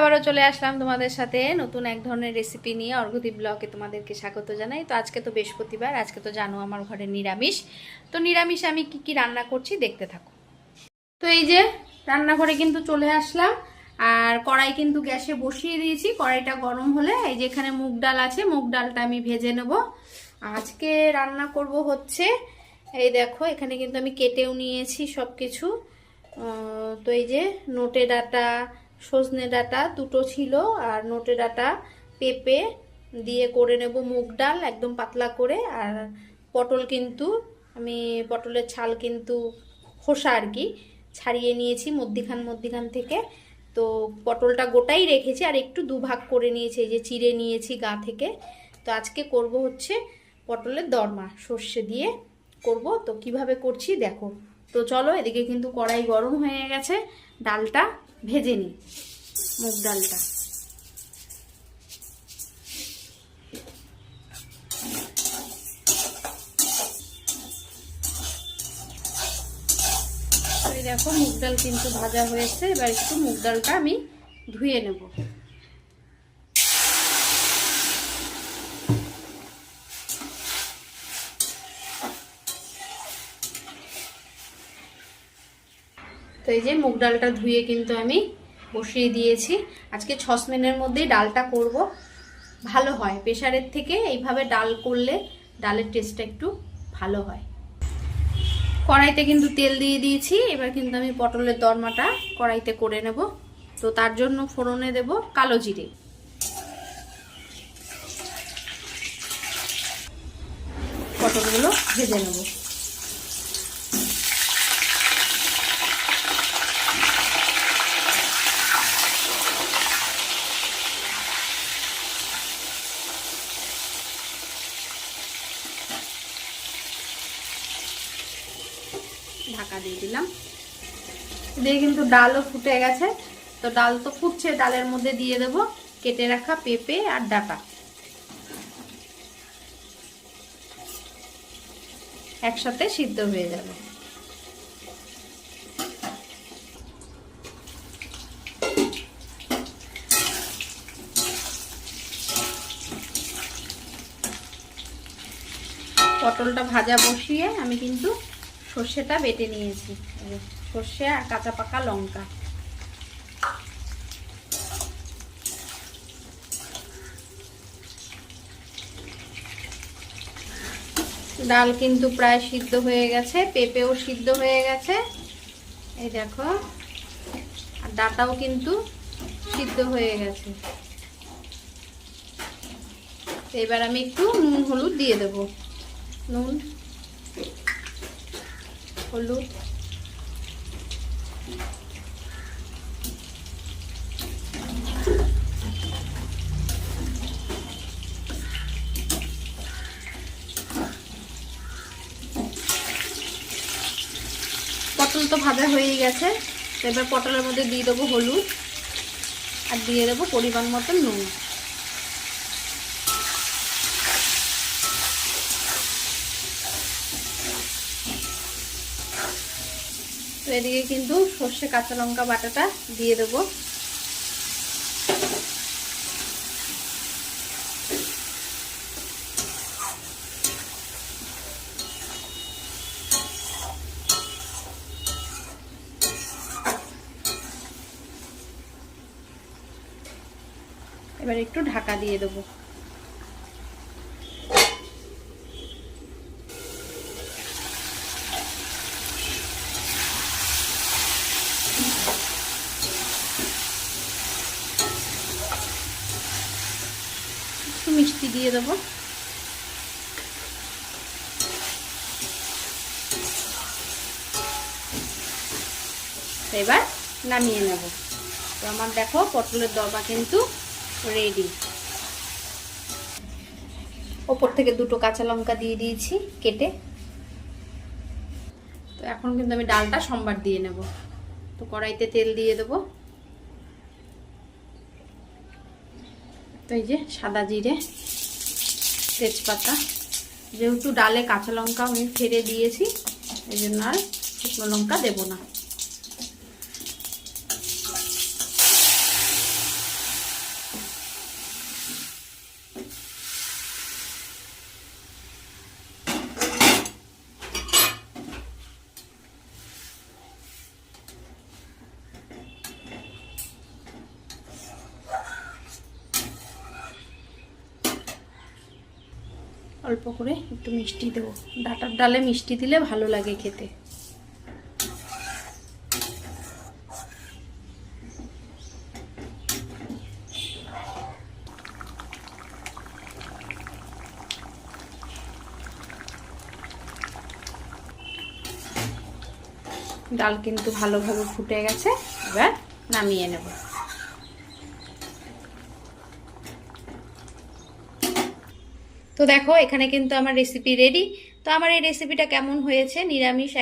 আবারও চলে আসলাম তোমাদের সাথে নতুন এক ধরনের রেসিপি নিয়ে অর্ঘদীপ ব্লগে তোমাদেরকে স্বাগত জানাই। তো আজকে তো বৃহস্পতিবার, আজকে তো জানো আমার ঘরে নিরামিষ। তো নিরামিষে আমি কি কি রান্না করছি দেখতে থাকো। তো এই যে রান্নাঘরে কিন্তু চলে আসলাম, আর কড়াই কিন্তু গ্যাসে বসিয়ে দিয়েছি। কড়াইটা গরম হলে এই যে এখানে মুগ ডাল আছে, মুগ ডালটা আমি ভেজে নেব। আজকে রান্না করব হচ্ছে, এই দেখো এখানে কিন্তু আমি কেটেও নিয়েছি সব কিছু তো এই যে নোটে ডাটা সজনে ডাটা দুটো ছিল আর নোটে ডাটা পেঁপে দিয়ে করে নেব মুগ ডাল একদম পাতলা করে। আর পটল কিন্তু, আমি পটলের ছাল কিন্তু খোসা আর কি ছাড়িয়ে নিয়েছি মধ্যিখান মধ্যিখান থেকে। তো পটলটা গোটাই রেখেছি আর একটু দুভাগ করে নিয়েছি যে চিড়ে নিয়েছি গা থেকে। তো আজকে করব হচ্ছে পটলের দরমা, সর্ষে দিয়ে করব। তো কীভাবে করছি দেখো। তো চলো এদিকে কিন্তু কড়াই গরম হয়ে গেছে। ডালটা ভেজে নিই, মুগ ডালটা। দেখো মুগ ডাল কিন্তু ভাজা হয়েছে, এবার একটু মুগ ডালটা আমি ধুয়ে নেব। এই যে মুগ ডালটা ধুয়ে কিন্তু আমি বসিয়ে দিয়েছি। আজকে ছসমেনের মধ্যেই ডালটা করব। ভালো হয়। প্রেশারের থেকে এইভাবে ডাল করলে ডালের টেস্টটা একটু ভালো হয়। কড়াইতে কিন্তু তেল দিয়ে দিয়েছি। এবার কিন্তু আমি পটলের দরমাটা কড়াইতে করে নেব। তো তার জন্য ফোড়নে দেব কালো জিরে। পটলগুলো ভেজে নেব। ঢাকা দিয়ে দিলাম। দিয়ে কিন্তু ডালও ফুটে গেছে। তো ডাল তো ফুটছে, ডালের মধ্যে দিয়ে দেব কেটে রাখা পেঁপে আর ডাটা। একসাথে সিদ্ধ হয়ে যাবে। পটলটা ভাজা বসিয়ে আমি কিন্তু সর্ষেটা বেটে নিয়েছি। সর্ষে আর কাঁচা পাকা লঙ্কা। ডাল কিন্তু প্রায় সিদ্ধ হয়ে গেছে, পেঁপেও সিদ্ধ হয়ে গেছে। এই দেখো, আর ডাটাও কিন্তু সিদ্ধ হয়ে গেছে। এবার আমি একটু নুন, হলুদ দিয়ে দেব। নুন। হলুদ। পটল তো ভাজা হয়েই গেছে। এবার পটলের মধ্যে দিয়ে দেবো হলুদ। আর দিয়ে দেবো পরিমাণ মতো নুন। এদিকে কিন্তু সর্ষে কাঁচা লঙ্কা বাটাটা দিয়ে দেবো। এবার একটু ঢাকা দিয়ে দেবো একটু মিষ্টি দিয়ে দেবো। এবার নামিয়ে নেব। তো আমার দেখো পটলের দরবা কিন্তু রেডি ওপর থেকে দুটো কাঁচা লঙ্কা দিয়ে দিয়েছি কেটে। তো এখন কিন্তু আমি ডালটা সম্বার দিয়ে নেব। তো কড়াইতে তেল দিয়ে দেবো। তো এই যে সাদা জিরে, তেজপাতা, যেহেতু ডালে কাঁচা লঙ্কা আমি ফেলে দিয়েছি, এই জন্য আর শুকনো লঙ্কা দেবো না। অল্প করে একটু মিষ্টি দেবো। ডাটার ডালে মিষ্টি দিলে ভালো লাগে খেতে। ডাল কিন্তু ভালোভাবে ফুটে গেছে। এবার নামিয়ে নেব। তো দেখো, এখানে কিন্তু আমার রেসিপি রেডি তো আমার এই রেসিপিটা কেমন হয়েছে, নিরামিষ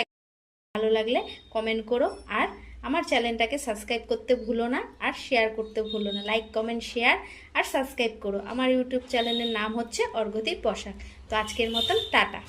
ভালো লাগলে কমেন্ট করো। আর আমার চ্যানেলটাকে সাবস্ক্রাইব করতে ভুলো না, আর শেয়ার করতে ভুলো না। লাইক কমেন্ট শেয়ার আর সাবস্ক্রাইব করো। আমার ইউটিউব চ্যানেলের নাম হচ্ছে অর্গদীপ পোশাক তো আজকের মতন টাটা।